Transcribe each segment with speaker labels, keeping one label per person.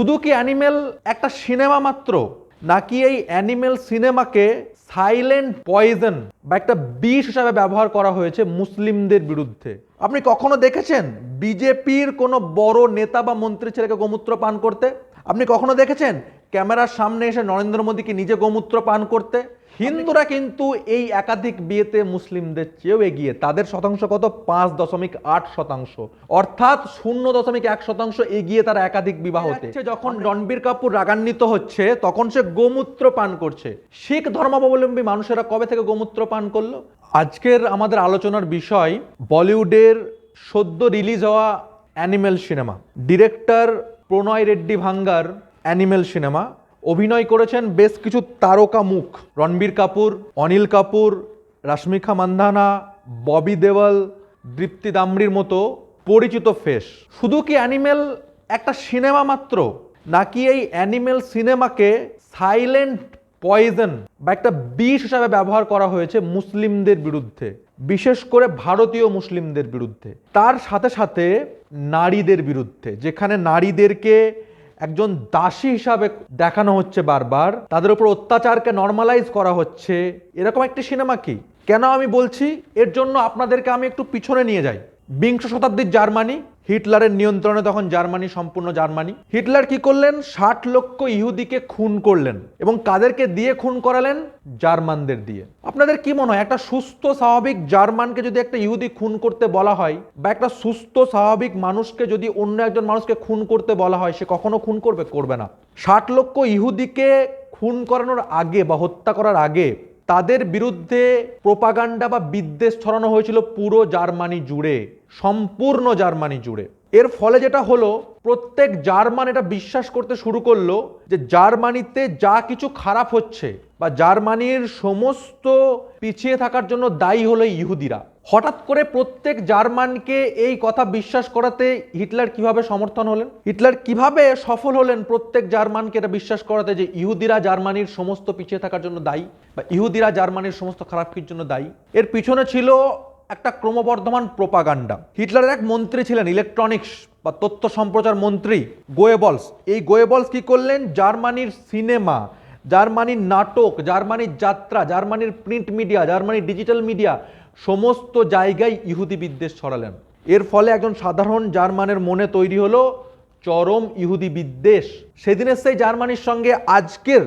Speaker 1: শুধু কি অ্যানিমেল একটা সিনেমা মাত্র? নাকি এই অ্যানিমেল সিনেমাকে সাইলেন্ট পয়জন বা একটা বিষ হিসাবে ব্যবহার করা হয়েছে মুসলিমদের বিরুদ্ধে? আপনি কখনো দেখেছেন বিজেপির কোনো বড় নেতা বা মন্ত্রী ছেলেকে গোমূত্র পান করতে? আপনি কখনো দেখেছেন ক্যামেরার সামনে এসে নরেন্দ্র মোদীকে নিজে গোমূত্র পান করতে? হিন্দুরা কিন্তু এই একাধিক বিয়েতে মুসলিমদের চেয়েও এগিয়ে। তাদের শতাংশ কত? পাঁচ দশমিক আট শতাংশ। অর্থাৎ শূন্য দশমিক এক শতাংশ এগিয়ে তারা একাধিক বিবাহতে যখন রণবীর কাপুর রাগান্বিত হচ্ছে তখন সে গোমূত্র পান করছে। শিখ ধর্মাবলম্বী মানুষেরা কবে থেকে গোমূত্র পান করল? আজকের আমাদের আলোচনার বিষয় বলিউডের সদ্য রিলিজ হওয়া Animal cinema. Director Pranay Reddy ভাঙ্গার অ্যানিমেল সিনেমা। অভিনয় করেছেন বেশ কিছু তারকা মুখ। রণবীর কাপুর, অনিল কাপুর, রাশ্মিকা মান্ধানা, ববি দেওয়াল, দীপ্তি দামড়ির মতো পরিচিত ফেস। শুধু কি অ্যানিমেল একটা সিনেমা মাত্র? নাকি এই অ্যানিমেল সিনেমাকে সাইলেন্ট পয়জন বা একটা বিষ হিসাবে ব্যবহার করা হয়েছে মুসলিমদের বিরুদ্ধে? বিশেষ করে ভারতীয় মুসলিমদের বিরুদ্ধে। তার সাথে সাথে নারীদের বিরুদ্ধে, যেখানে নারীদেরকে একজন দাসী হিসাবে দেখানো হচ্ছে বারবার। তাদের উপর অত্যাচারকে নর্মালাইজ করা হচ্ছে। এরকম একটি সিনেমা কি? কেন আমি বলছি? এর জন্য আপনাদেরকে আমি একটু পিছনে নিয়ে যাই। বিংশ শতাব্দীর জার্মানি, হিটলারের নিয়ন্ত্রণে তখন জার্মানি, সম্পূর্ণ জার্মানি। হিটলার কি করলেন? ষাট লক্ষ ইহুদিকে খুন করলেন এবং কাদেরকে দিয়ে খুন করালেন? জার্মানদের দিয়ে। আপনাদের কি মনে হয়, একটা সুস্থ স্বাভাবিক জার্মানকে যদি একটা ইহুদি খুন করতে বলা হয়, বা একটা সুস্থ স্বাভাবিক মানুষকে যদি অন্য একজন মানুষকে খুন করতে বলা হয়, সে কখনো খুন করবে? করবে না। ষাট লক্ষ ইহুদিকে খুন করানোর আগে বা হত্যা করার আগে তাদের বিরুদ্ধে প্রোপাগান্ডা বা বিদ্বেষ ছড়ানো হয়েছিল পুরো জার্মানি জুড়ে, সম্পূর্ণ জার্মানি জুড়ে। এর ফলে যেটা হলো, প্রত্যেক জার্মান এটা বিশ্বাস করতে শুরু করল যে জার্মানিতে যা কিছু খারাপ হচ্ছে বা জার্মানির সমস্ত পিছিয়ে থাকার জন্য দায়ী হলো ইহুদিরা। হঠাৎ করে প্রত্যেক জার্মানকে এই কথা বিশ্বাস করাতে হিটলার কীভাবে সমর্থন হলেন? হিটলার কীভাবে সফল হলেন প্রত্যেক জার্মানকে এটা বিশ্বাস করাতে যে ইহুদিরা জার্মানির সমস্ত পিছিয়ে থাকার জন্য দায়ী বা ইহুদিরা জার্মানির সমস্ত খারাপ জন্য দায়ী? এর পিছনে ছিল একটা ক্রমবর্ধমান প্রোপাগান্ডা। হিটলারের এক মন্ত্রী ছিলেন, ইলেকট্রনিক্স বা তথ্য সম্প্রচার মন্ত্রী গোয়েবলস। এই গোয়েবলস কি করলেন? জার্মানির সিনেমা, জার্মানির নাটক, জার্মানির যাত্রা, জার্মানির প্রিন্ট মিডিয়া, জার্মানির ডিজিটাল মিডিয়া, সমস্ত জায়গায় ইহুদি বিদ্বেষ ছড়ালেন। এর ফলে একজন সাধারণ জার্মানের মনে তৈরি হলো চরম ইহুদি বিদ্বেষ। সেদিনের সেই জার্মানির সঙ্গে আজকের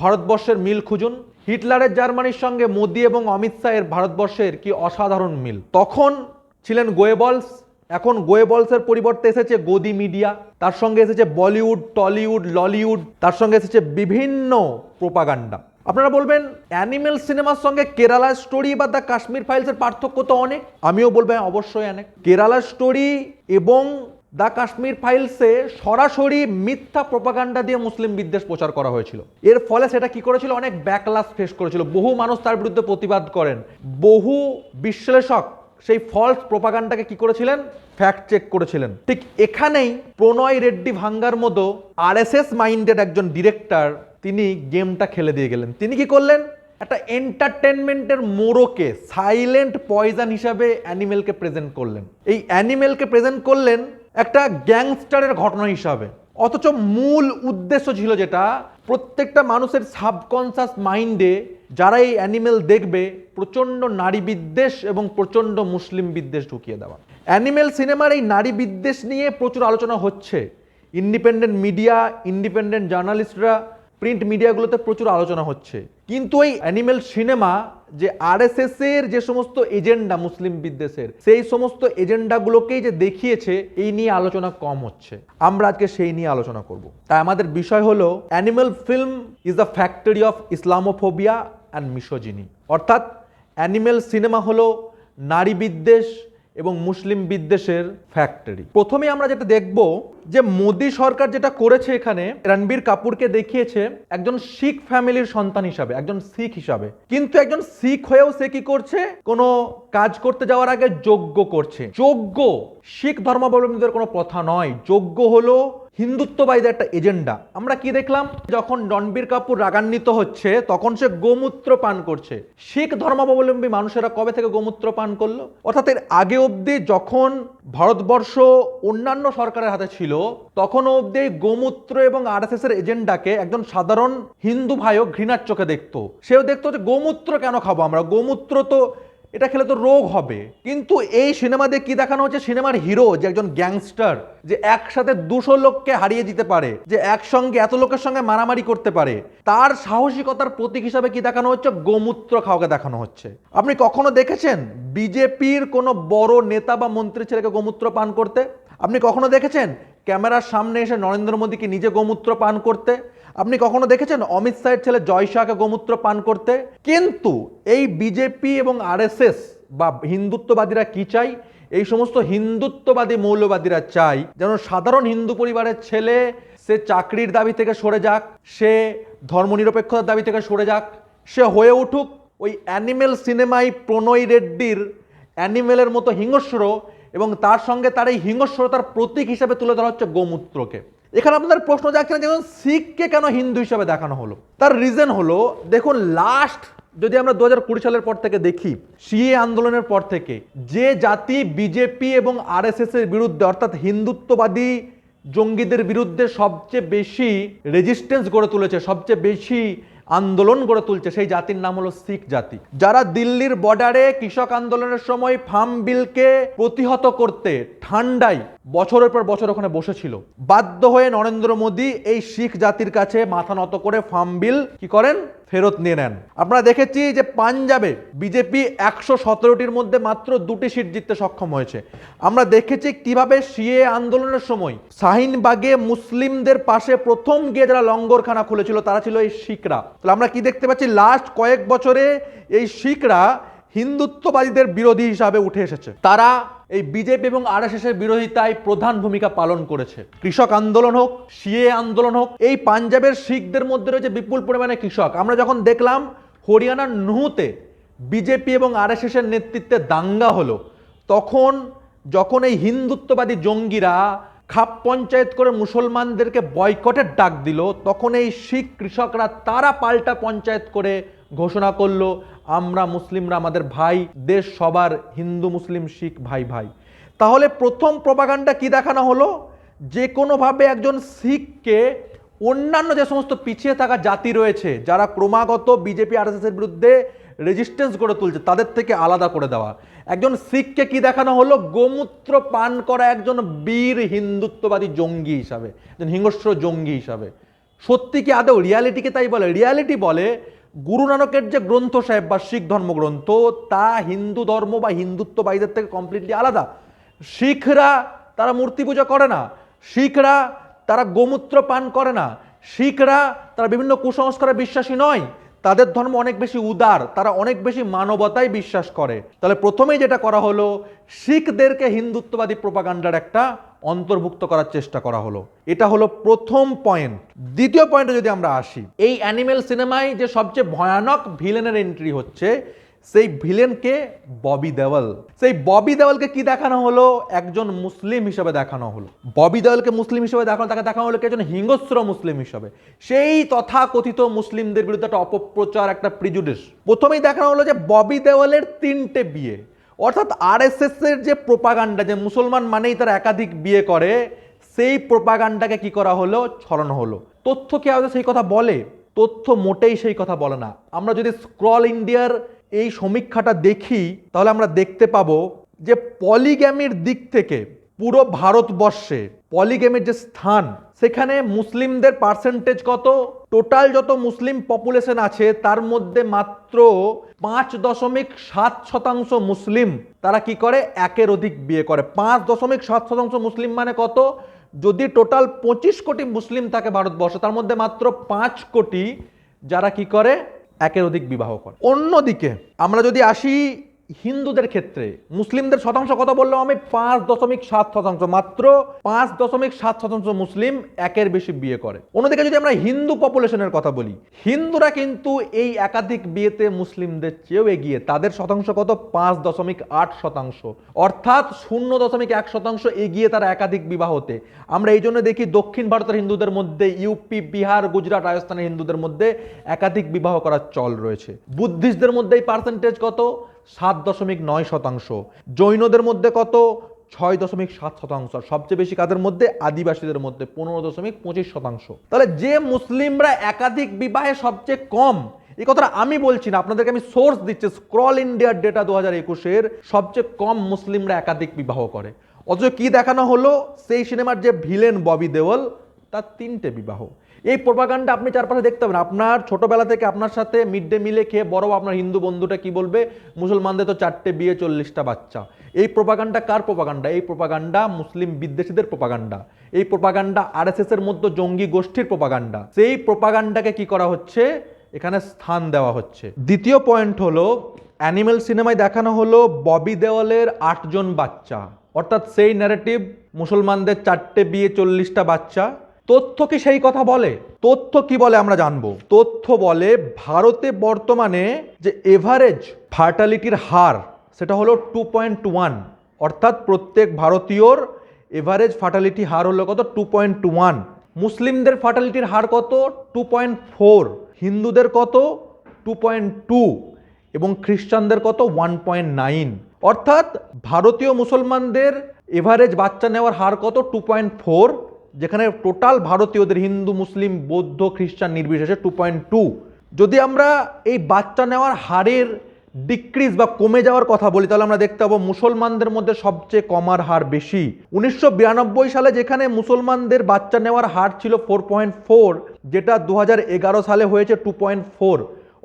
Speaker 1: ভারতবর্ষের মিল খুঁজুন। হিটলারের জার্মানির সঙ্গে মোদি এবং অমিত শাহের ভারতবর্ষের কি অসাধারণ মিল? তখন ছিলেন গোয়েবলস এখন গোয়েবলসের পরিবর্তে এসেছে গদি মিডিয়া তার সঙ্গে এসেছে বলিউড টলিউড ললিউড তার সঙ্গে এসেছে বিভিন্ন প্রোপাগান্ডা। আপনারা বলবেন অ্যানিমেল সিনেমার সঙ্গে কেরালা স্টোরি বা দ্য কাশ্মীর ফাইলসের পার্থক্য তো অনেক? আমিও বলব হ্যাঁ, অবশ্যই অনেক। কেরালা স্টোরি এবং দ্য কাশ্মীর ফাইলসে সরাসরি মিথ্যা প্রপাগান্ডা দিয়ে মুসলিম বিদ্বেষ প্রচার করা হয়েছিল। এর ফলে সেটা কি করেছিল? অনেক ব্যাকলাস ফেস করেছিল। বহু মানুষ তার বিরুদ্ধে প্রতিবাদ করেন। বহু বিশ্লেষক সেই ফলস প্রপাগান্ডাকে কি করেছিলেন? ফ্যাক্ট চেক করেছিলেন। ঠিক এখানেই প্রণয় রেড্ডি ভাঙ্গার মতো আরএসএস মাইন্ডেড একজন ডিরেক্টর তিনি গেমটা খেলে দিয়ে গেলেন। তিনি কি করলেন? একটা এন্টারটেনমেন্টের মোড়কে সাইলেন্ট পয়জন হিসাবে অ্যানিমেলকে প্রেজেন্ট করলেন। এই অ্যানিমেলকে প্রেজেন্ট করলেন একটা গ্যাংস্টারের ঘটনা হিসাবে। অথচ মূল উদ্দেশ্য ছিল যেটা, প্রত্যেকটা মানুষের সাবকনসাস মাইন্ডে যারা এই অ্যানিমেল দেখবে, প্রচণ্ড নারী বিদ্বেষ এবং প্রচণ্ড মুসলিম বিদ্বেষ ঢুকিয়ে দেওয়া। অ্যানিমেল সিনেমার এই নারী বিদ্বেষ নিয়ে প্রচুর আলোচনা হচ্ছে। ইন্ডিপেন্ডেন্ট মিডিয়া ইন্ডিপেন্ডেন্ট জার্নালিস্টরা প্রিন্ট মিডিয়াগুলোতে প্রচুর আলোচনা হচ্ছে। কিন্তু এই অ্যানিমেল সিনেমা যে আরএসএস এর যে সমস্ত এজেন্ডা মুসলিম বিদ্বেষের, সেই সমস্ত এজেন্ডাগুলোকেই যে দেখিয়েছে, এই নিয়ে আলোচনা কম হচ্ছে। আমরা আজকে সেই নিয়ে আলোচনা করব। তাই আমাদের বিষয় হলো Animal film is the factory of Islamophobia and misogyny অর্থাৎ অ্যানিমেল সিনেমা হলো নারী বিদ্বেষ এবং মুসলিম বিদ্বেষের ফ্যাক্টরি প্রথমে আমরা যেটা দেখব যে মোদী সরকার যেটা করেছে এখানে, রণবীর কাপুরকে দেখিয়েছে একজন শিখ ফ্যামিলির সন্তান হিসাবে, একজন শিখ হিসাবে। কিন্তু একজন শিখ হয়েও সে কি করছে? কোনো কাজ করতে যাওয়ার আগে যোগ্য করছে। যোগ্য শিখ ধর্মাবলম্বীদের কোনো প্রথা নয়। যোগ্য হলো হিন্দুত্ববাদীদের একটা এজেন্ডা। আমরা কি দেখলাম? যখন রণবীর কাপুর রাগান্বিত হচ্ছে, তখন সে গোমূত্র পান করছে। শিখ ধর্মাবলম্বী মানুষেরা কবে থেকে গোমূত্র পান করল? অর্থাৎ এর আগে অবধি যখন ভারতবর্ষ অন্যান্য সরকারের হাতে ছিল, তখনও অবধি গোমূত্র এবং আরএসএস এর এজেন্ডাকে একজন সাধারণ হিন্দু ভাইও ঘৃণার চোখে দেখতো। সেও দেখতো যে গোমূত্র কেন খাব আমরা? গোমূত্র তো এটা খেলে তো রোগ হবে। কিন্তু এই সিনেমা দিয়ে কি দেখানো হচ্ছে? সিনেমার হিরো, যে একজন গ্যাংস্টার, যে একসাথে দুশো লোককে হারিয়ে দিতে পারে, যে একসঙ্গে এত লোকের সঙ্গে মারামারি করতে পারে, তার সাহসিকতার প্রতীক হিসাবে কি দেখানো হচ্ছে? গোমূত্র খাওয়াকে দেখানো হচ্ছে। আপনি কখনো দেখেছেন বিজেপির কোনো বড় নেতা বা মন্ত্রী ছেলেকে গোমূত্র পান করতে? আপনি কখনো দেখেছেন ক্যামেরার সামনে এসে নরেন্দ্র মোদীকে নিজে গোমূত্র পান করতে? আপনি কখনো দেখেছেন অমিত শাহের ছেলে জয় শাহকে গোমূত্র পান করতে? কিন্তু এই বিজেপি এবং আরএসএস বা হিন্দুত্ববাদীরা কি চাই এই সমস্ত হিন্দুত্ববাদী মৌলবাদীরা চাই যেন সাধারণ হিন্দু পরিবারের ছেলে সে চাকরির দাবি থেকে সরে যাক, সে ধর্মনিরপেক্ষতার দাবি থেকে সরে যাক, সে হয়ে উঠুক। ওই অ্যানিমেল সিনেমায় প্রণয় রেড্ডির অ্যানিমেলের মতো হিংস্র এবং তার সঙ্গে তার এই হিংস্রতার প্রতীক হিসেবে তুলে ধরা হচ্ছে গোমূত্রকে। এখানে আপনাদের প্রশ্ন যাচ্ছে না যেমন শিখকে কেন হিন্দু হিসাবে দেখানো হলো? তার রিজন হলো, দেখুন লাস্ট যদি আমরা দু হাজার কুড়ি সালের পর থেকে দেখি সিএ আন্দোলনের পর থেকে, যে জাতি বিজেপি এবং আরএসএস এর বিরুদ্ধে, অর্থাৎ হিন্দুত্ববাদী জঙ্গিদের বিরুদ্ধে সবচেয়ে বেশি রেজিস্ট্যান্স গড়ে তুলেছে, সবচেয়ে বেশি আন্দোলন গড়ে তুলছে, সেই জাতির নাম হলো শিখ জাতি। যারা দিল্লির বর্ডারে কৃষক আন্দোলনের সময় ফার্ম বিলকে প্রতিহত করতে ঠান্ডায় বছরের পর বছর ওখানে বসেছিল, বাধ্য হয়ে নরেন্দ্র মোদী এই শিখ জাতির কাছে মাথা নত করে ফার্ম বিল কি করেন? ফেরত নিয়ে নেন। আমরা দেখেছি যে পাঞ্জাবে বিজেপি একশো সতেরোটির মধ্যে মাত্র দুটি সিট জিততে সক্ষম হয়েছে। আমরা দেখেছি কীভাবে সিএ আন্দোলনের সময় শাহিনবাগে মুসলিমদের পাশে প্রথম গিয়ে যারা লঙ্গরখানা খুলেছিল, তারা ছিল এই শিখরা। তাহলে আমরা কি দেখতে পাচ্ছি? লাস্ট কয়েক বছরে এই শিখরা হিন্দুত্ববাদীদের বিরোধী হিসাবে উঠে এসেছে। তারা এই বিজেপি এবং আরএসএস এর বিরোধিতায় প্রধান ভূমিকা পালন করেছে। কৃষক আন্দোলন হোক, সিএ আন্দোলন হোক, এই পাঞ্জাবের শিখদের মধ্যে রয়েছে বিপুল পরিমাণে কৃষক। আমরা যখন দেখলাম হরিয়ানার নুহুতে বিজেপি এবং আরএসএস এর নেতৃত্বে দাঙ্গা হলো, তখন যখন এই হিন্দুত্ববাদী জঙ্গিরা খাপ পঞ্চায়েত করে মুসলমানদেরকে বয়কটের ডাক দিল, তখন এই শিখ কৃষকরা তারা পাল্টা পঞ্চায়েত করে ঘোষণা করল আমরা মুসলিমরা, আমাদের ভাই, দেশ সবার হিন্দু, মুসলিম, শিখ, ভাই ভাই। তাহলে প্রথম প্রপাগান্ডা কি দেখানো হলো? যে কোনোভাবে একজন শিখকে অন্যান্য যে সমস্ত পিছিয়ে থাকা জাতি রয়েছে, যারা ক্রমাগত বিজেপি আরএসএস এর বিরুদ্ধে রেজিস্ট্যান্স গড়ে তুলছে, তাদের থেকে আলাদা করে দেওয়া। একজন শিখকে কি দেখানো হলো? গোমূত্র পান করা একজন বীর হিন্দুত্ববাদী জঙ্গি হিসাবে, একজন হিংস্র জঙ্গি হিসাবে। সত্যি কি আদৌ রিয়ালিটিকে তাই বলে? রিয়ালিটি বলে গুরু নানকের যে গ্রন্থ সাহেব বা শিখ ধর্মগ্রন্থ, তা হিন্দু ধর্ম বা হিন্দুত্ববাদীদের থেকে কমপ্লিটলি আলাদা। শিখরা তারা মূর্তি পূজা করে না। শিখরা তারা গোমূত্র পান করে না। শিখরা তারা বিভিন্ন কুসংস্কারে বিশ্বাসী নয়। তাদের ধর্ম অনেক বেশি উদার, তারা অনেক বেশি মানবতায় বিশ্বাস করে। তাহলে প্রথমেই যেটা করা হলো, শিখদেরকে হিন্দুত্ববাদী প্রপাগান্ডার একটা অন্তর্ভুক্ত করার চেষ্টা করা হলো। এটা হলো প্রথম পয়েন্ট দ্বিতীয় পয়েন্টে যদি আমরা আসি, এই অ্যানিমেল সিনেমায় যে সবচেয়ে ভয়ানক ভিলেনের এন্ট্রি হচ্ছে, সেই ভিলেনকে ববি দেওয়াল সেই ববি দেওয়ালকে কি দেখানো হলো? একজন মুসলিম হিসেবে দেখানো হলো। ববি দেওয়ালকে মুসলিম হিসেবে দেখানো, তাকে দেখানো হলো একজন হিংস্র মুসলিম হিসেবে। সেই তথাকথিত মুসলিমদের বিরুদ্ধে একটা অপপ্রচার, একটা প্রিজুডিস প্রথমেই দেখানো হলো যে ববি দেওয়ালের তিনটে বিয়ে। অর্থাৎ আরএসএস এর যে প্রোপাগান্ডা, যে মুসলমান মানেই তারা একাধিক বিয়ে করে, সেই প্রোপাগান্ডাকে কি করা হলো? ছড়ানো হলো। তথ্য কি আদৌ সেই কথা বলে? তথ্য মোটেই সেই কথা বলে না। আমরা যদি স্ক্রল ইন্ডিয়ার এই সমীক্ষাটা দেখি, তাহলে আমরা দেখতে পাবো যে পলিগ্যামির দিক থেকে পুরো ভারতবর্ষে পলিগ্যামির যে স্থান সেখানে মুসলিমদের পার্সেন্টেজ কত? টোটাল যত মুসলিম পপুলেশন আছে, তার মধ্যে মাত্র পাঁচ দশমিক সাত শতাংশ মুসলিম। তারা কি করে? একের অধিক বিয়ে করে। পাঁচ দশমিক সাত শতাংশ মুসলিম মানে কত? যদি টোটাল পঁচিশ কোটি মুসলিম থাকে ভারতবর্ষে, তার মধ্যে মাত্র পাঁচ কোটি যারা কি করে? একের অধিক বিবাহ করে। অন্যদিকে আমরা যদি আসি হিন্দুদের ক্ষেত্রে মুসলিমদের শতাংশ কথা বললাম আমি পাঁচ দশমিক সাত শতাংশ, মাত্র পাঁচ দশমিক সাত শতাংশ মুসলিম একের বেশি বিয়ে করে। অন্যদিকে যদি আমরা হিন্দু পপুলেশনের কথা বলি, হিন্দুরা কিন্তু এই একাধিক বিয়েতে মুসলিমদের চেয়েও এগিয়ে। তাদের শতাংশ কত? পাঁচ দশমিক আট শতাংশ। অর্থাৎ শূন্য দশমিক এক শতাংশ এগিয়ে তারা একাধিক বিবাহতে। আমরা এই জন্য দেখি দক্ষিণ ভারতের হিন্দুদের মধ্যে, ইউপি, বিহার, গুজরাট, রাজস্থানের হিন্দুদের মধ্যে একাধিক বিবাহ করার চল রয়েছে। বুদ্ধিস্টদের মধ্যে এই পার্সেন্টেজ কত? সাত দশমিক নয় শতাংশ। জৈনদের মধ্যে কত? ছয় দশমিক সাত শতাংশ। সবচেয়ে বেশি কাদের মধ্যে? আদিবাসীদের মধ্যে, পনেরো দশমিক পঁচিশ শতাংশ। তাহলে যে মুসলিমরা একাধিক বিবাহে সবচেয়ে কম, এই কথাটা আমি বলছি না, আপনাদেরকে আমি সোর্স দিচ্ছি স্ক্রল ইন্ডিয়ার ডেটা দু হাজার একুশের সবচেয়ে কম মুসলিমরা একাধিক বিবাহ করে। অথচ কি দেখানো হলো? সেই সিনেমার যে ভিলেন ববি দেওয়াল, তার তিনটে বিবাহ। এই প্রোপাগান্ডা আপনি চারপাশে দেখতে পাবেন। আপনার ছোটবেলা থেকে আপনার সাথে মিড ডে মিলে খেয়ে বড় আপনার হিন্দু বন্ধুটা কি বলবে? মুসলমানদের তো চারটে বিয়ে চল্লিশটা বাচ্চা। এই প্রোপাগান্ডা কার প্রোপাগান্ডা এই প্রোপাগান্ডা মুসলিম বিদ্বেষীদের প্রোপাগান্ডা এই প্রোপাগান্ডা আরএসএস এর মধ্যে জঙ্গি গোষ্ঠীর প্রোপাগান্ডা সেই প্রপাগান্ডাকে কি করা হচ্ছে? এখানে স্থান দেওয়া হচ্ছে। দ্বিতীয় পয়েন্ট হলো অ্যানিমেল সিনেমায় দেখানো হলো ববি দেওয়ালের আটজন বাচ্চা। অর্থাৎ সেই ন্যারেটিভ মুসলমানদের চারটে বিয়ে চল্লিশটা বাচ্চা। তথ্য কি সেই কথা বলে? তথ্য কি বলে আমরা জানব। তথ্য বলে ভারতে বর্তমানে যে এভারেজ ফার্টালিটির হার, সেটা হলো টু পয়েন্ট ওয়ান অর্থাৎ প্রত্যেক ভারতীয়র এভারেজ ফার্টালিটি হার হলো কত? টু পয়েন্ট ওয়ান মুসলিমদের ফার্টালিটির হার কত? টু পয়েন্ট ফোর হিন্দুদের কত? টু পয়েন্ট টু এবং খ্রিস্টানদের কত? ওয়ান পয়েন্ট নাইন অর্থাৎ ভারতীয় মুসলমানদের এভারেজ বাচ্চা নেওয়ার হার কত? টু পয়েন্ট ফোর যেখানে টোটাল ভারতীয়দের হিন্দু, মুসলিম, বৌদ্ধ, খ্রিস্টান নির্বিশেষে টু পয়েন্ট টু যদি আমরা এই বাচ্চা নেওয়ার হারের ডিক্রিজ বা কমে যাওয়ার কথা বলি, তাহলে আমরা দেখতে পাবো মুসলমানদের মধ্যে সবচেয়ে কমার হার বেশি। উনিশশো বিরানব্বই সালে যেখানে মুসলমানদের বাচ্চা নেওয়ার হার ছিল ফোর পয়েন্ট ফোর যেটা দু হাজার এগারো সালে হয়েছে টু পয়েন্ট ফোর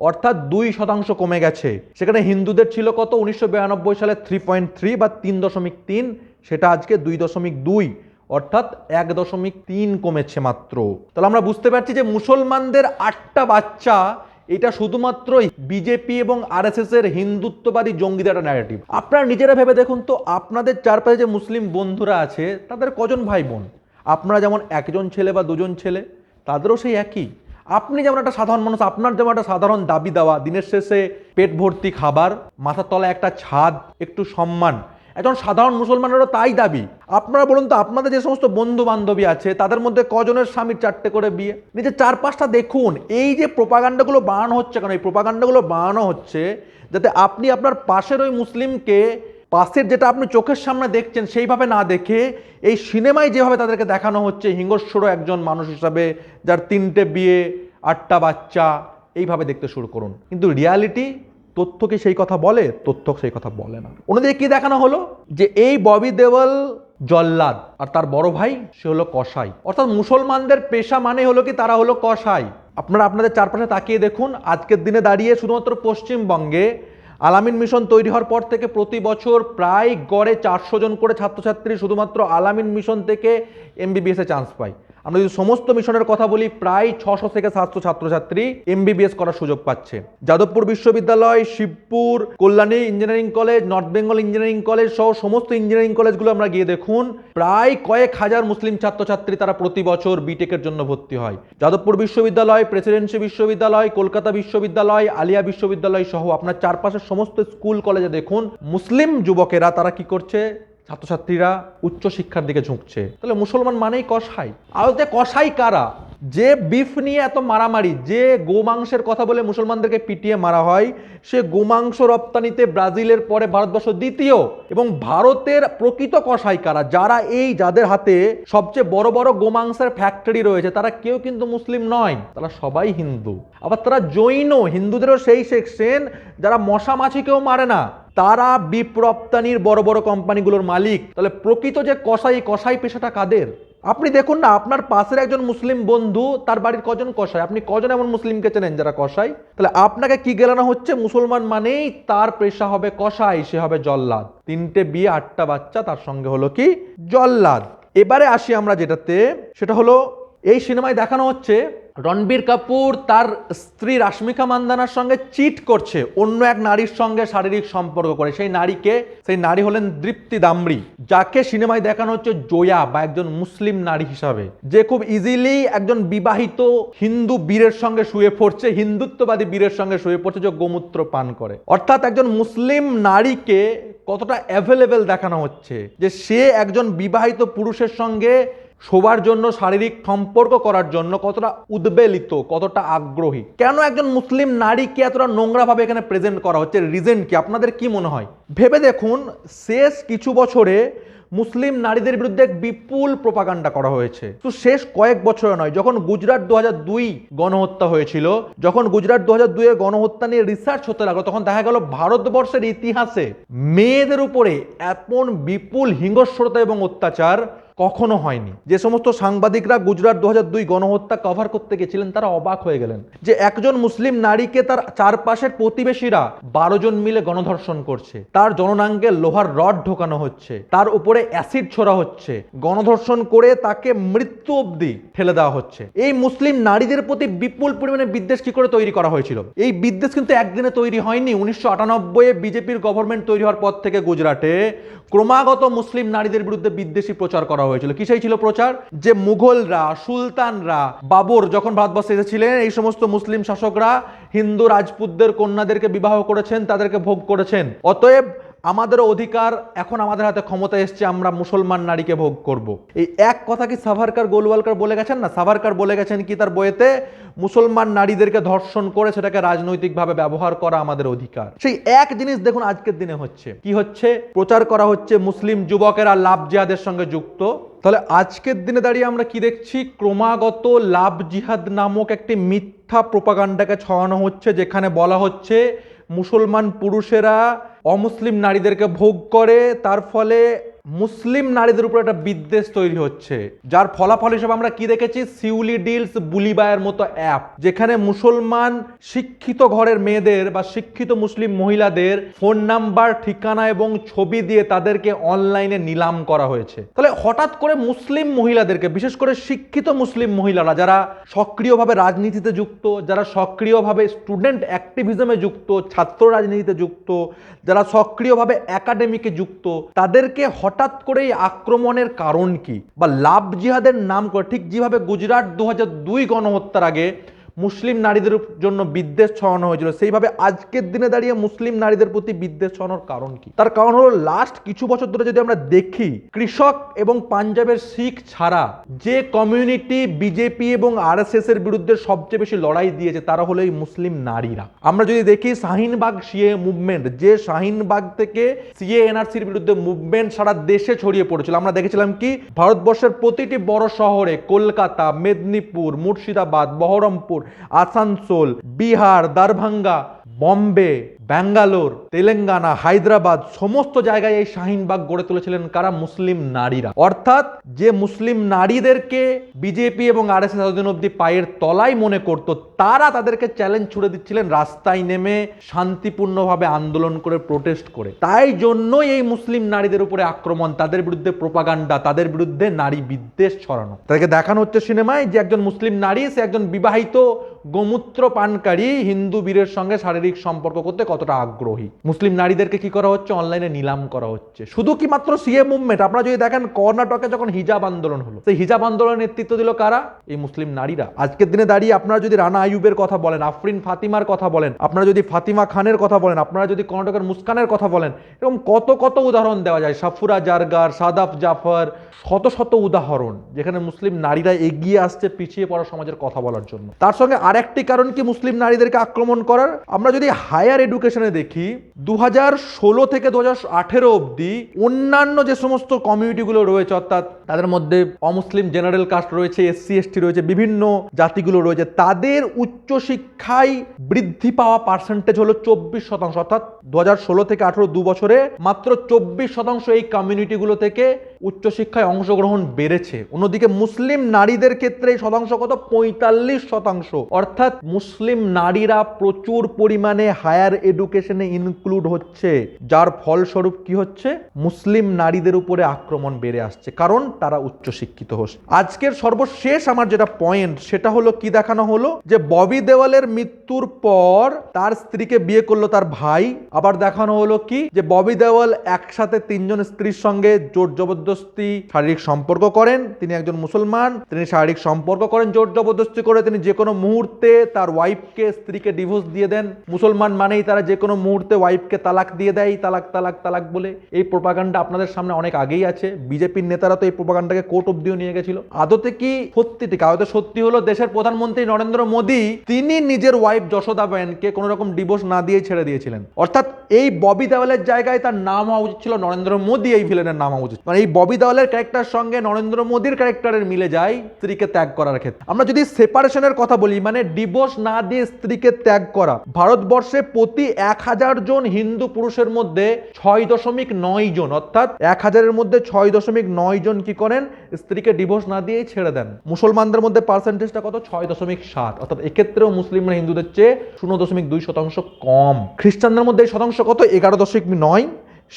Speaker 1: অর্থাৎ দুই শতাংশ কমে গেছে। সেখানে হিন্দুদের ছিল কত? উনিশশো বিরানব্বই সালে থ্রি পয়েন্ট থ্রি বা তিন দশমিক তিন, সেটা আজকে দুই দশমিক দুই। অর্থাৎ এক দশমিক তিন কমেছে মাত্র। তাহলে আমরা বুঝতে পারছি যে মুসলমানদের আটটা বাচ্চা, এটা শুধুমাত্র বিজেপি এবং আরএসএস এর হিন্দুত্ববাদী জঙ্গিদের একটা ন্যারেটিভ আপনারা নিজেরা ভেবে দেখুন তো, আপনাদের চারপাশে যে মুসলিম বন্ধুরা আছে, তাদের কজন ভাই বোন আপনারা যেমন একজন ছেলে বা দুজন ছেলে, তাদেরও সেই একই। আপনি যেমন একটা সাধারণ মানুষ, আপনার যেমন একটা সাধারণ দাবি দেওয়া দিনের শেষে পেট ভর্তি খাবার, মাথার তলায় একটা ছাদ, একটু সম্মান। একজন সাধারণ মুসলমানেরও তাই দাবি। আপনারা বলুন তো, আপনাদের যে সমস্ত বন্ধু বান্ধবী আছে, তাদের মধ্যে কজনের স্বামীর চারটে করে বিয়ে? নিজের চার পাঁচটা দেখুন, এই যে প্রোপাগান্ডাগুলো বানানো হচ্ছে কেন? এই প্রোপাগান্ডাগুলো বানানো হচ্ছে যাতে আপনি আপনার পাশের ওই মুসলিমকে, পাশের যেটা আপনি চোখের সামনে দেখছেন, সেইভাবে না দেখে এই সিনেমায় যেভাবে তাদেরকে দেখানো হচ্ছে, হিংস্র একজন মানুষ হিসাবে, যার তিনটে বিয়ে, আটটা বাচ্চা, এইভাবে দেখতে শুরু করুন। কিন্তু রিয়ালিটি তথ্য কি সেই কথা বলে তথ্য সেই কথা বলে না। অন্যদিকে কি দেখানো হলো? যে এই ববি দেওয়াল জল্লাদ আর তার বড় ভাই, সে হলো কসাই। অর্থাৎ মুসলমানদের পেশা মানে হলো কি, তারা হলো কসাই। আপনারা আপনাদের চারপাশে তাকিয়ে দেখুন, আজকের দিনে দাঁড়িয়ে শুধুমাত্র পশ্চিমবঙ্গে আলামিন মিশন তৈরি হওয়ার পর থেকে প্রতি বছর প্রায় গড়ে চারশো জন করে ছাত্রছাত্রী শুধুমাত্র আলামিন মিশন থেকে এমবিবিএস চান্স পায়। আমরা যদি সমস্ত মিশনের কথা বলি, প্রায় ছশো থেকে সাতশো ছাত্রছাত্রী এমবিবিএস করার সুযোগ পাচ্ছে। যাদবপুর বিশ্ববিদ্যালয়, Shibpur, Kalyani engineering college, north Bengal engineering college সহ সমস্ত ইঞ্জিনিয়ারিং কলেজগুলো আমরা গিয়ে দেখুন, প্রায় কয়েক হাজার মুসলিম ছাত্রছাত্রী তারা প্রতি বছর বিটেকের জন্য ভর্তি হয়। যাদবপুর বিশ্ববিদ্যালয়, প্রেসিডেন্সি বিশ্ববিদ্যালয়, কলকাতা বিশ্ববিদ্যালয়, আলিয়া বিশ্ববিদ্যালয় সহ আপনার চারপাশের সমস্ত স্কুল কলেজে দেখুন, মুসলিম যুবকেরা তারা কি করছে? ছাত্রছাত্রীরা উচ্চ শিক্ষার দিকে ঝুঁকছে। তাহলে মুসলমান মানেই কষাই আদতে কষাই কারা? যে বিফ নিয়ে এত মারামারি, যে গোমাংসের কথা বলে মুসলমানদেরকে পিটিয়ে মারা হয়, সে গোমাংস রপ্তানিতে ব্রাজিলের পরে ভারতবর্ষ দ্বিতীয় এবং ভারতের প্রকৃত কষাই কারা? যারা এই, যাদের হাতে সবচেয়ে বড় বড় গোমাংসের ফ্যাক্টরি রয়েছে, তারা কেউ কিন্তু মুসলিম নয়, তারা সবাই হিন্দু। আবার তারা জৈন, হিন্দুদেরও সেই সেকশন যারা মশা মাছিকেও মারে না। তারা বিপ রপ্তানির বড় বড় কোম্পানিগুলোর মালিক। তাহলে প্রকৃত যে কসাই কসাই পেশাটা কাদের? আপনি দেখুন না, আপনার পাশের একজন মুসলিম বন্ধু, তার বাড়ির কজন কষায় আপনি কজন এমন মুসলিমকে চেনেন যারা কসাই? তাহলে আপনাকে কি গেলানো হচ্ছে? মুসলমান মানেই তার পেশা হবে কষাই সে হবে জল্লাদ। তিনটে বিয়ে, আটটা বাচ্চা, তার সঙ্গে হলো কি? জল্লাদ। এবারে আসি আমরা যেটাতে, সেটা হলো, এই সিনেমায় দেখানো হচ্ছে রণবীর কাপুর তার স্ত্রী রাশ্মিকা মান্দানার সঙ্গে চিট করছে। অন্য এক নারীর সঙ্গে শারীরিক সম্পর্ক করে। সেই নারীকে, সেই নারী হলেন দৃপ্তি দামড়ি, যাকে সিনেমায় দেখানো হচ্ছে জয়া বা একজন মুসলিম নারী হিসাবে। যে খুব ইজিলি একজন বিবাহিত হিন্দু বীরের সঙ্গে শুয়ে পড়ছে, হিন্দুত্ববাদী বীরের সঙ্গে শুয়ে পড়ছে, যে গোমূত্র পান করে। অর্থাৎ একজন মুসলিম নারীকে কতটা অ্যাভেলেবেল দেখানো হচ্ছে, যে সে একজন বিবাহিত পুরুষের সঙ্গে শোবার জন্য, শারীরিক সম্পর্ক করার জন্য কতটা উদ্বেলিত, কতটা আগ্রহী? কেন একজন মুসলিম নারীকে এতটা নোংরাভাবে এখানে প্রেজেন্ট করা হচ্ছে? রিজন কি? আপনাদের কি মনে হয়? ভেবে দেখুন, শেষ কিছু বছরে মুসলিম নারীদের বিরুদ্ধে বিপুল প্রপাগান্ডা করা হয়েছে। তো শেষ কয়েক বছরে নয়, যখন গুজরাট দু হাজার দুই গণহত্যা হয়েছিল, যখন গুজরাট দু হাজার দুইয়ের গণহত্যা নিয়ে রিসার্চ হতে লাগল, তখন দেখা গেল ভারতবর্ষের ইতিহাসে মেয়েদের উপরে এমন বিপুল হিংস্রতা এবং অত্যাচার কখনো হয়নি। যে সমস্ত সাংবাদিকরা গুজরাট দু হাজার দুই গণহত্যা কভার করতে গেছিলেন, তারা অবাক হয়ে গেলেন যে একজন মুসলিম নারীকে তার চারপাশের প্রতিবেশীরা বারো জন মিলে গণধর্ষণ করছে। তার জননাঙ্গে লোহার রড ঢোকানো হচ্ছে, তার উপরে অ্যাসিড ছোড়া হচ্ছে, গণধর্ষণ করে তাকে মৃত্যু অবধি ঠেলে দেওয়া হচ্ছে। এই মুসলিম নারীদের প্রতি বিপুল পরিমাণে বিদ্বেষ কি করে তৈরি করা হয়েছিল? এই বিদ্বেষ কিন্তু একদিনে তৈরি হয়নি। উনিশশো আটানব্বই বিজেপির গভর্নমেন্ট তৈরি হওয়ার পর থেকে গুজরাটে ক্রমাগত মুসলিম নারীদের বিরুদ্ধে বিদ্বেষী প্রচার করা হয়েছিল। কিসেই ছিল প্রচার? যে মুঘলরা, সুলতানরা, বাবর যখন ভারতবর্ষে এসেছিলেন, এই সমস্ত মুসলিম শাসকরা হিন্দু রাজপুতদের কন্যাদেরকে বিবাহ করেছেন, তাদেরকে ভোগ করেছেন। অতএব আমাদের অধিকার, এখন আমাদের হাতে ক্ষমতা এসছে, আমরা মুসলমান নারীকে ভোগ করব। এই এক কথা কি সাভারকার, গোলওয়ালকার বলে গেছেন না? সাভারকার বলে গেছেন কি তার বইয়েতে? মুসলমান নারীদেরকে ধর্ষণ করে সেটাকে রাজনৈতিকভাবে ব্যবহার করা আমাদের অধিকার। সেই এক জিনিস দেখুন আজকের দিনে হচ্ছে। কি হচ্ছে? প্রচার করা হচ্ছে মুসলিম যুবকেরা লাভ জিহাদের সঙ্গে যুক্ত। তাহলে আজকের দিনে দাঁড়িয়ে আমরা কি দেখছি? ক্রমাগত লাভ জিহাদ নামক একটি মিথ্যা প্রপাগান্ডাকে ছড়ানো হচ্ছে, যেখানে বলা হচ্ছে মুসলমান পুরুষেরা অমুসলিম নারীদেরকে ভোগ করে তার ফলে মুসলিম নারীদের উপর একটা বিদ্বেষ তৈরি হচ্ছে। যার ফলাফল হিসেবে আমরা কি দেখেছি? সিউলি ডিলস, বুলিবায়ের মতো অ্যাপ, যেখানে মুসলমান শিক্ষিত ঘরের মেয়েদের বা শিক্ষিত মুসলিম মহিলাদের ফোন নাম্বার, ঠিকানা এবং ছবি দিয়ে তাদেরকে অনলাইনে নিলাম করা হয়েছে। তাহলে হঠাৎ করে মুসলিম মহিলাদেরকে, বিশেষ করে শিক্ষিত মুসলিম মহিলারা যারা সক্রিয়ভাবে রাজনীতিতে যুক্ত, যারা সক্রিয়ভাবে স্টুডেন্ট অ্যাক্টিভিজমে যুক্ত, ছাত্র রাজনীতিতে যুক্ত, যারা সক্রিয়ভাবে একাডেমিকে যুক্ত, তাদেরকে হঠাৎ করে এই আক্রমণের কারণ কি? বা লাভ জিহাদের নাম করে ঠিক যেভাবে গুজরাট দু দুই গণহত্যার আগে মুসলিম নারীদের জন্য বিদ্বেষ ছড়ানো হয়েছিল। সেইভাবে আজকের দিনে দাঁড়িয়ে মুসলিম নারীদের প্রতি বিদ্বেষ ছড়ানোর কারণ কি? তার কারণ হলো লাস্ট কিছু বছর ধরে যদি আমরা দেখি, কৃষক এবং পাঞ্জাবের শিখ ছাড়া যে কমিউনিটি বিজেপি এবং আরএসএস এর বিরুদ্ধে সবচেয়ে বেশি লড়াই দিয়েছে, তারা হলো এই মুসলিম নারীরা। আমরা যদি দেখি, শাহিনবাগ সিএ মুভমেন্ট যে শাহিনবাগ থেকে সিএ এনআরসির বিরুদ্ধে মুভমেন্ট সারা দেশে ছড়িয়ে পড়েছিল। আমরা দেখেছিলাম কি, ভারতবর্ষের প্রতিটি বড় শহরে, কলকাতা, মেদিনীপুর, মুর্শিদাবাদ, বহরমপুর আসানসোল বিহার দারভাঙ্গা বম্বে ব্যাঙ্গালোর, তেলেঙ্গানা, হায়দ্রাবাদ, সমস্ত জায়গায় এই শাহিনবাগ গড়ে তুলেছিলেন কারা? মুসলিম নারীরা। অর্থাৎ যে মুসলিম নারীদেরকে বিজেপি এবং আর এস এতদিন অব্দি পায়ের তলায় মনে করত, তারা তাদেরকে চ্যালেঞ্জ ছুড়ে দিচ্ছিলেন, রাস্তায় নেমে শান্তিপূর্ণভাবে আন্দোলন করে প্রোটেস্ট করে। তাই জন্যই এই মুসলিম নারীদের উপরে আক্রমণ, তাদের বিরুদ্ধে প্রোপাগান্ডা তাদের বিরুদ্ধে নারী বিদ্বেষ ছড়ানো। তাদেরকে দেখানো হচ্ছে সিনেমায় যে একজন মুসলিম নারী, সে একজন বিবাহিত গোমূত্র পানকারী হিন্দু বীরের সঙ্গে শারীরিক সম্পর্ক করতে কতটা আগ্রহী? মুসলিম নারীদেরকে কি করা হচ্ছে? অনলাইনে নিলাম করা হচ্ছে। শুধু কি মাত্র সিএ মুভমেন্ট? আপনারা যদি দেখেন, কর্ণাটকে যখন হিজাব আন্দোলন হলো, সেই হিজাব আন্দোলনের নেতৃত্ব দিল কারা? এই মুসলিম নারীরা। আজকের দিনে দাঁড়িয়ে আপনারা যদি রানা আইয়ুবের কথা বলেন, আফরিন ফাতিমার কথা বলেন, আপনারা যদি ফাতিমা খানের কথা বলেন, আপনারা যদি কর্ণাটকের মুস্কানের কথা বলেন, এরকম কত কত উদাহরণ দেওয়া যায়। সাফুরা জারগার, সাদাফ জাফর, শত শত উদাহরণ, যেখানে মুসলিম নারীরা এগিয়ে আসছে, পিছিয়ে পড়া সমাজের কথা বলার জন্য। তার সঙ্গে আরেকটি কারণ কি মুসলিম নারীদেরকে আক্রমণ করার? আমরা যদি হায়ার এডুকেশনে দেখি দু ষোলো থেকে দু হাজার আঠেরো অবধি অন্যান্য যে সমস্ত কমিউনিটিগুলো রয়েছে, অর্থাৎ তাদের মধ্যে অমুসলিম জেনারেল কাস্ট রয়েছে, এসসি, এসটি রয়েছে, বিভিন্ন জাতিগুলো রয়েছে, তাদের উচ্চশিক্ষায় বৃদ্ধি পাওয়া পার্সেন্টেজ হলো চব্বিশ শতাংশ। অর্থাৎ দু ষোলো থেকে আঠেরো দু বছরে মাত্র চব্বিশ শতাংশ এই কমিউনিটিগুলো থেকে উচ্চশিক্ষায় অংশগ্রহণ বেড়েছে। অন্যদিকে মুসলিম নারীদের ক্ষেত্রে শতাংশ কত? পঁয়তাল্লিশ শতাংশ। অর্থাৎ মুসলিম নারীরা প্রচুর পরিমাণে হায়ার এডুকেশনে ইনক্লুড হচ্ছে। যার ফলস্বরূপ কি হচ্ছে? মুসলিম নারীদের উপরে আক্রমণ বেড়ে আসছে, কারণ তারা উচ্চশিক্ষিত হচ্ছে আজকের সর্বশেষ আমার যেটা পয়েন্ট সেটা হলো কি দেখানো হলো? যে ববি দেওয়ালের মৃত্যুর পর তার স্ত্রীকে বিয়ে করল তার ভাই। আবার দেখানো হলো কি? যে ববি দেওয়াল একসাথে তিনজন স্ত্রীর সঙ্গে জোর জবরদস্তি শারীরিক সম্পর্ক করেন, তিনি একজন মুসলমান, তিনি শারীরিক সম্পর্ক করেন, জোর জবরদস্তি করে তিনি যে কোনো মুহূর্তে তার ওয়াইফকে স্ত্রীকে ডিভোর্স দিয়ে দেন। মুসলমান মানেই তারা যে কোনো মুহূর্তে ওয়াইফকে তালাক দিয়ে দেয়, তালাক তালাক তালাক বলে। এই প্রোপাগান্ডা আপনাদের সামনে অনেক আগেই আছে। বিজেপির নেতারা তো এই প্রোপাগান্ডাকে কোর্ট অব্দিও নিয়ে গেছিল। আদতে কি সত্যি, ঠিক আদতে সত্যি হলো, দেশের প্রধানমন্ত্রী নরেন্দ্র মোদী, তিনি নিজের ওয়াইফ যশোদা বেনকে কোনো রকম ডিভোর্স না দিয়ে ছেড়ে দিয়েছিলেন। অর্থাৎ এই ববি দেওয়ালের জায়গায় তার নাম হওয়া উচিত ছিল নরেন্দ্র মোদী, এই ভিলেনের নাম হওয়া উচিত। মানে এই ববি দেওয়ালের ক্যারেক্টার সঙ্গে নরেন্দ্র মোদীর ক্যারেক্টারের মিলে যায়, স্ত্রীকে ত্যাগ করার ক্ষেত্রে। আমরা যদি সেপারেশনের কথা বলি মানে ডিভোর্স না দিয়ে স্ত্রীকে ত্যাগ করা, ভারতবর্ষে প্রতি এক হাজার জন হিন্দু পুরুষের মধ্যে ছয় দশমিক নয় জন, অর্থাৎ এক হাজারের মধ্যে ছয় দশমিক নয় জন কি করেন? স্ত্রীকে ডিভোর্স না দিয়েই ছেড়ে দেন। মুসলমানদের মধ্যে পার্সেন্টেজটা কত? ছয় দশমিক সাত, অর্থাৎ এক্ষেত্রেও মুসলিমরা হিন্দুদের চেয়ে শূন্য দশমিক দুই শতাংশ কম। খ্রিস্টানদের মধ্যে শতাংশ কত? এগারো দশমিক নয়,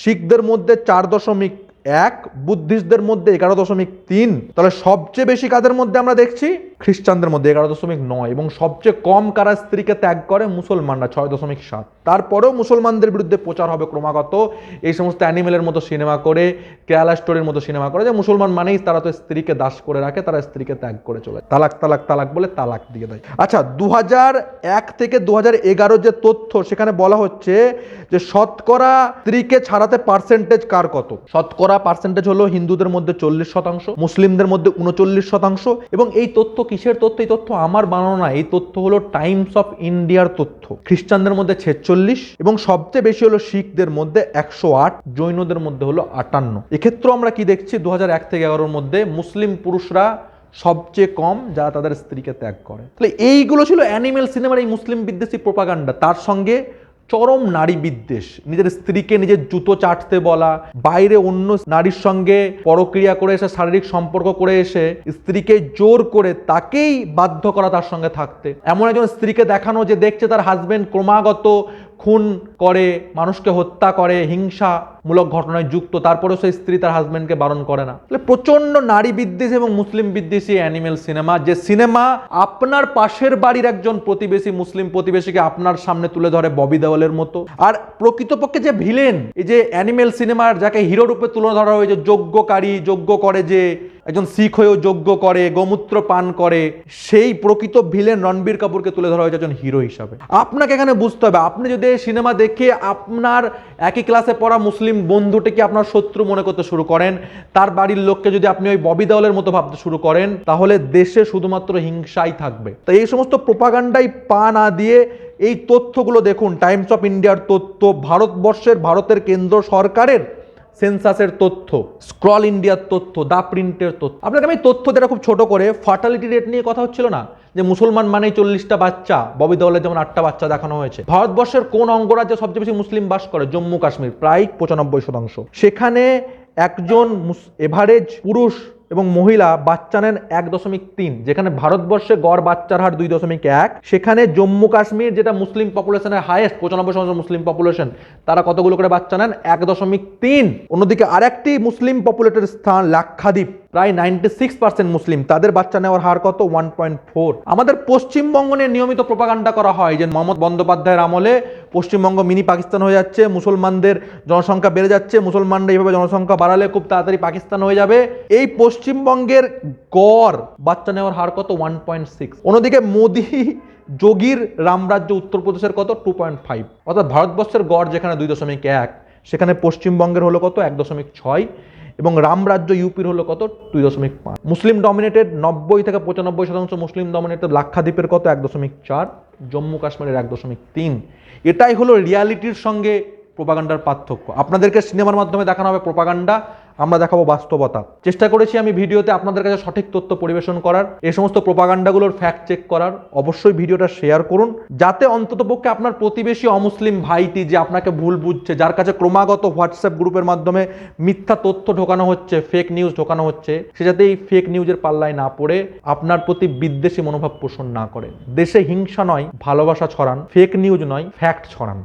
Speaker 1: শিখদের মধ্যে চার দশমিক এক, বুদ্ধিস্টদের মধ্যে এগারো দশমিক তিন। তাহলে সবচেয়ে বেশি কাদের মধ্যে আমরা দেখছি? খ্রিস্টানদের মধ্যে এগারো দশমিক নয় এবং সবচেয়ে কম কারা স্ত্রীকে ত্যাগ করে? মুসলমানরা, ছয় দশমিক সাত। তারপরেও মুসলমানদের বিরুদ্ধে প্রচার হবে ক্রমাগত। এই সমস্ত অ্যানিমেলের মতো সিনেমা করে, কেরালা স্টোরির মতো সিনেমা করে, যে মুসলমান মানেই তারা তো স্ত্রীকে দাস করে রাখে, তারা স্ত্রীকে ত্যাগ করে চলে তালাক তালাক তালাক বলে তালাক দিয়ে দেয়। আচ্ছা দু এক থেকে দু এগারো যে তথ্য, সেখানে বলা হচ্ছে যে শতকরা স্ত্রীকে ছাড়াতে পার্সেন্টেজ কার কত? শতকরা পার্সেন্টেজ হলো হিন্দুদের মধ্যে চল্লিশ শতাংশ, মুসলিমদের মধ্যে উনচল্লিশ শতাংশ এবং এই তথ্য কিসের তথ্য? এই তথ্য আমার বানানো না, এই তথ্য হলো টাইমস অফ ইন্ডিয়ার তথ্য। খ্রিস্টানদের মধ্যে ছেচল্লিশ এবং সবচেয়ে বেশি হলো শিখদের মধ্যে একশো আট, জৈনদের মধ্যে হলো আটান্ন। এক্ষেত্রেও আমরা কি দেখছি? দু এক থেকে এগারোর মধ্যে মুসলিম পুরুষরা সবচেয়ে কম যারা তাদের স্ত্রীকে ত্যাগ করে। তাহলে এইগুলো ছিল অ্যানিমেল সিনেমার এই মুসলিম বিদ্বেষী প্রোপাগান্ডা তার সঙ্গে চরম নারী বিদ্বেষ। নিজের স্ত্রীকে নিজের জুতো চাটতে বলা, বাইরে অন্য নারীর সঙ্গে পরক্রিয়া করে এসে, শারীরিক সম্পর্ক করে এসে স্ত্রীকে জোর করে তাকেই বাধ্য করা তার সঙ্গে থাকতে। এমন একজন স্ত্রীকে দেখানো যে দেখছে তার হাজবেন্ড ক্রমাগত খুন করে, মানুষকে হত্যা করে, হিংসামূলক ঘটনায় যুক্ত, তারপরেও সেই স্ত্রী তার হাজবেন্ডকে বারণ করে না। তাহলে প্রচণ্ড নারী বিদ্বেষ এবং মুসলিম বিদ্বেষী অ্যানিমেল সিনেমা যে সিনেমা আপনার পাশের বাড়ির একজন প্রতিবেশী মুসলিম প্রতিবেশীকে আপনার সামনে তুলে ধরে ববি দেওয়ালের মতো। আর প্রকৃতপক্ষে যে ভিলেন এই যে অ্যানিমেল সিনেমার যাকে হিরো রূপে তুলে ধরা হয়েছে যোগ্যকারী যজ্ঞ করে যে একজন শিখ হয়েও যজ্ঞ করে, গোমূত্র পান করে, সেই প্রকৃত ভিলেন রণবীর কাপুরকে তুলে ধরা হয়েছে একজন হিরো হিসাবে। আপনাকে এখানে বুঝতে হবে, আপনি যদি সিনেমা দেখে আপনার একই ক্লাসে পড়া মুসলিম বন্ধুটিকে আপনার শত্রু মনে করতে শুরু করেন? তার বাড়ির লোককে যদি আপনি ওই ববি দেওয়ালের মতো ভাবতে শুরু করেন, তাহলে দেশে শুধুমাত্র হিংসাই থাকবে। তো এই সমস্ত প্রোপাগান্ডাই পা না দিয়ে এই তথ্যগুলো দেখুন, টাইমস অফ ইন্ডিয়ার তথ্য, ভারতবর্ষের, ভারতের কেন্দ্র সরকারের সেন্সাসের তথ্য, স্ক্রল ইন্ডিয়ার তথ্য, দা প্রিন্টের তথ্য। আপনাকে আমি তথ্য যেটা খুব ছোট করে ফার্টালিটি রেট নিয়ে কথা হচ্ছিল না? যে মুসলমান মানেই চল্লিশটা বাচ্চা, ববি দেওয়ালের যেমন আটটা বাচ্চা দেখানো হয়েছে। ভারতবর্ষের কোন অঙ্গরাজ্যে সবচেয়ে বেশি মুসলিম বাস করে? জম্মু কাশ্মীর, প্রায় পঁচানব্বই শতাংশ। সেখানে একজন এভারেজ পুরুষ এবং মহিলা বাচ্চা নেন এক দশমিক তিন, যেখানে ভারতবর্ষে গড় বাচ্চার হার দুই দশমিক এক। সেখানে জম্মু কাশ্মীর, যেটা মুসলিম পপুলেশনের হাইয়েস্ট পঁচানব্বই শতাংশ মুসলিম পপুলেশন তারা কতগুলো করে বাচ্চা নেন? এক দশমিক তিন। অন্যদিকে আরেকটি মুসলিম পপুলেটেড স্থান, লাক্ষাদ্বীপ। প্রায় নাইনটি সিক্স পার্সেন্ট মুসলিম। তাদের বাচ্চা নেওয়ার হার কত? ওয়ান পয়েন্ট ফোর আমাদের পশ্চিমবঙ্গ নিয়ে নিয়মিত প্রপাগান্ডা করা হয় যে মমতা বন্দ্যোপাধ্যায়ের আমলে পশ্চিমবঙ্গ মিনি পাকিস্তান হয়ে যাচ্ছে, মুসলমানদের জনসংখ্যা বেড়ে যাচ্ছে, মুসলমানরা এইভাবে জনসংখ্যা বাড়ালে খুব তাড়াতাড়ি পাকিস্তান হয়ে যাবে। এই পশ্চিমবঙ্গের গড় বাচ্চা নেওয়ার হার কত? ওয়ান পয়েন্ট সিক্স অন্যদিকে মোদি যোগীর রামরাজ্য উত্তরপ্রদেশের কত? টু পয়েন্ট ফাইভ অর্থাৎ ভারতবর্ষের গড় যেখানে দুই দশমিক এক, সেখানে পশ্চিমবঙ্গের হলো কত? এক দশমিক ছয়। এবং রামরাজ্য ইউপির হলো কত? দুই দশমিক পাঁচ। মুসলিম ডমিনেটেড নব্বই থেকে পঁচানব্বই শতাংশ মুসলিম ডমিনেটেড লাক্ষাদ্বীপের কত? এক দশমিক চার। জম্মু কাশ্মীরের এক দশমিক তিন। এটাই হলো রিয়ালিটির সঙ্গে প্রোপাগান্ডার পার্থক্য। আপনাদেরকে সিনেমার মাধ্যমে দেখানো হবে প্রোপাগান্ডা আমরা দেখাবো বাস্তবতা। চেষ্টা করেছি আমি ভিডিওতে আপনাদের কাছে সঠিক তথ্য পরিবেশন করার এই সমস্ত প্রোপাগান্ডাগুলোর ফ্যাক্ট চেক করার। অবশ্যই ভিডিওটা শেয়ার করুন, যাতে অন্ততপক্ষে আপনার প্রতিবেশী অমুসলিম ভাইটি যে আপনাকে ভুল বুঝছে, যার কাছে ক্রমাগত হোয়াটসঅ্যাপ গ্রুপের মাধ্যমে মিথ্যা তথ্য ঢোকানো হচ্ছে ফেক নিউজ ঢোকানো হচ্ছে, সে যাতে এই ফেক নিউজের পাল্লায় না পড়ে, আপনার প্রতি বিদ্বেষী মনোভাব পোষণ না করে। দেশে হিংসা নয়, ভালোবাসা ছড়ান ফেক নিউজ নয় ফ্যাক্ট ছড়ান।